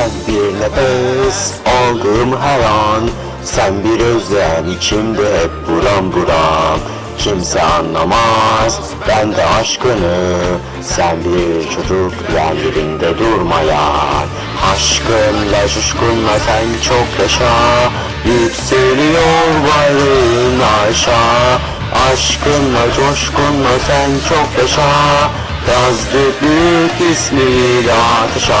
Sen bir nefes aldığım her an Sen bir özlem içimde hep buram buram. Kimse anlamaz ben de aşkını. Sen bir çocuk yerlerinde durmayan Aşkınla coşkunla sen çok yaşa. Yükseliyor bayrağın aşağı Aşkınla coşkunla sen çok yaşa. Yazdık büyük ismini ateşa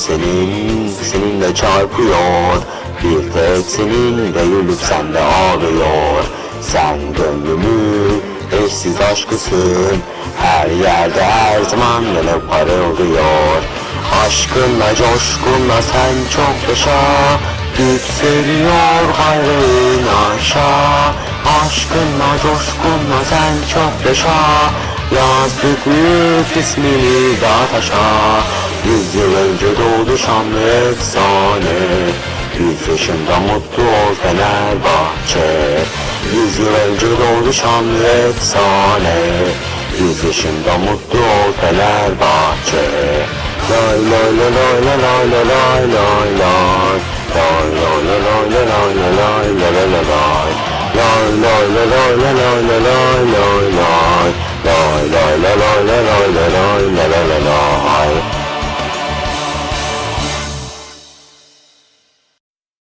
senin, seninle çarpıyor. Bir tek seninle yürüp senle ağlıyor. Sen gönlümü eşsiz aşkısın. Her yerde her zaman yanıp parıldıyor Aşkınla coşkunla sen çok yaşa. Yükseliyor bayrağın aşağı Aşkınla coşkunla sen çok yaşa. Yazdık büyük ismini dağ taşa Yüz yıl önce doğdu şanlı efsane Yüz yaşında mutlu ol Fenerbahçe Yüz yıl önce doğdu şanlı efsane Yüz yaşında mutlu ol Fenerbahçe Lay lay lay lay lay lay lay lay lay Lay lay lay lay lay lay lay lay lay lay lay Lay lay lay lay lay lay lay lay lay lay Lay lay lay lay lay lay lay